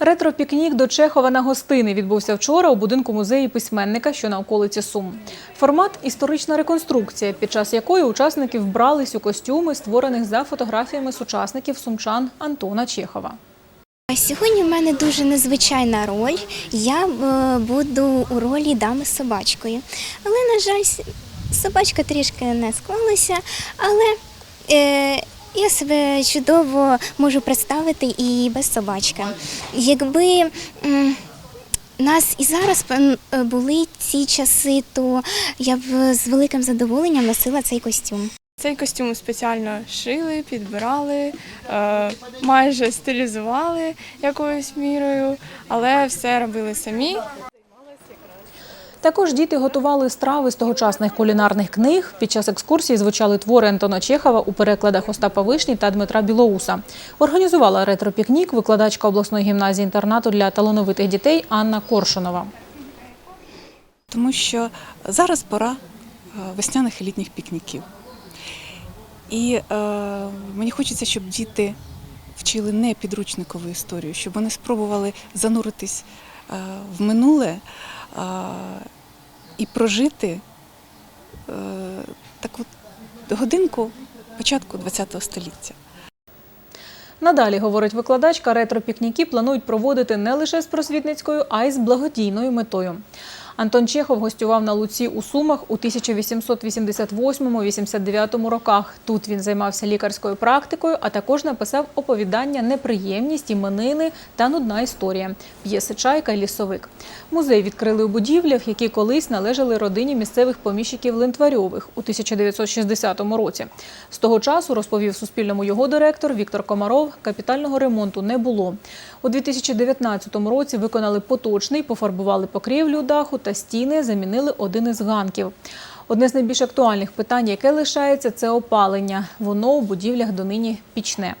Ретро-пікнік до Чехова на гостини відбувся вчора у будинку музею письменника, що на околиці Сум. Формат історична реконструкція, під час якої учасники вбрались у костюми, створених за фотографіями сучасників сумчан Антона Чехова. Сьогодні в мене дуже незвичайна роль. Я е, буду у ролі дами з собачкою. Але, на жаль, собачка трішки не склалася, але е, я себе чудово можу представити і без собачки. Якби нас і зараз е, були ці часи, то я б з великим задоволенням носила цей костюм. Цей костюм спеціально шили, підбирали, е, майже стилізували якоюсь мірою, але все робили самі. Також діти готували страви з тогочасних кулінарних книг. Під час екскурсії звучали твори Антона Чехова у перекладах Остапа Вишні та Дмитра Білоуса. Організувала ретро-пікнік викладачка обласної гімназії інтернату для талановитих дітей Анна Коршунова. тому що зараз пора е, весняних і літніх пікніків. І е, мені хочеться, щоб діти вчили не підручникову історію, щоб вони спробували зануритись е, в минуле е, і прожити е, таку годинку початку ХХ століття. Надалі, говорить викладачка, ретро-пікніки планують проводити не лише з просвітницькою, а й з благодійною метою. Антон Чехов гостював на Луці у Сумах у 1888-89 роках. Тут він займався лікарською практикою, а також написав оповідання Неприємність, іменини та нудна історія п'єси Чайка і лісовик. Музей відкрили у будівлях, які колись належали родині місцевих поміщиків Лентварьових у 1960 році. З того часу, розповів Суспільному його директор Віктор Комаров, капітального ремонту не було. У 2019 році виконали поточний, пофарбували покрівлю даху та стіни, замінили один із ганків. Одне з найбільш актуальних питань, яке лишається, це опалення. Воно у будівлях донині пічне.